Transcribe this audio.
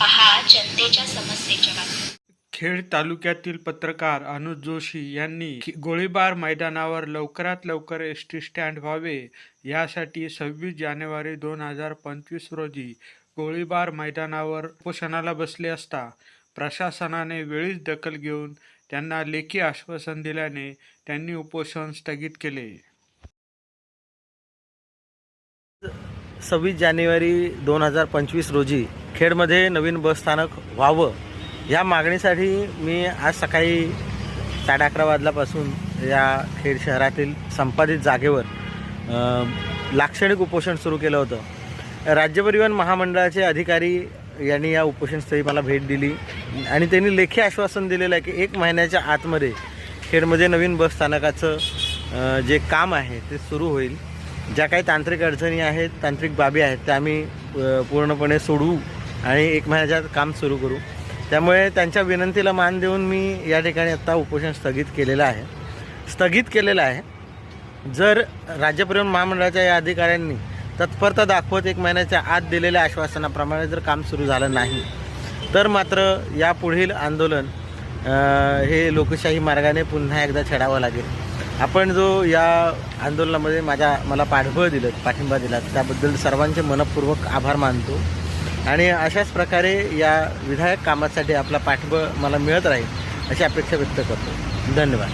पहा जनतेच्या समस्येच्या बातम्या खेड तालुक्यातील पत्रकार अनुज जोशी यांनी गोळीबार मैदानावर लवकरात लवकर एस टी स्टँड व्हावे यासाठी सव्वीस जानेवारी दोन हजार पंचवीस रोजी गोळीबार मैदानावर उपोषणाला बसले असता प्रशासनाने वेळीच दखल घेऊन त्यांना लेखी आश्वासन दिल्याने त्यांनी उपोषण स्थगित केले. सव्वीस जानेवारी दोन हजार पंचवीस रोजी खेडमध्ये नवीन बसस्थानक व्हावं या मागणीसाठी मी आज सकाळी साडे अकरा वाजल्यापासून या खेड शहरातील संपादित जागेवर लाक्षणिक उपोषण सुरू केलं होतं. राज्य परिवहन महामंडळाचे अधिकारी यांनी या उपोषणस्थळी मला भेट दिली आणि त्यांनी लेखी आश्वासन दिलेलं आहे की एक महिन्याच्या आतमध्ये खेडमध्ये नवीन बसस्थानकाचं जे काम आहे ते सुरू होईल. ज्या काही तांत्रिक अडचणी आहेत तांत्रिक बाबी आहेत त्या आम्ही पूर्णपणे सोडवू. आणि एक महिन्याच्या काम सुरू करू. त्यामुळे त्यांच्या विनंतीला मान देऊन मी या ठिकाणी आत्ता उपोषण स्थगित केलेलं आहे. स्थगित केलेलं आहे. जर राज्य परिवहन महामंडळाच्या या अधिकाऱ्यांनी तत्परता दाखवत एक महिन्याच्या आत दिलेल्या आश्वासनाप्रमाणे जर काम सुरू झालं नाही तर मात्र या पुढील आंदोलन हे लोकशाही मार्गाने पुन्हा एकदा छेडावं लागेल. आपण जो या आंदोलनामध्ये माझ्या मला पाठबळ दिलं पाठिंबा दिला त्याबद्दल सर्वांचे मनपूर्वक आभार मानतो. आणि अशाच प्रकारे या विधायक कामासाठी आपला पाठबळ मला मिळत राहील अशी अपेक्षा व्यक्त करतो. धन्यवाद.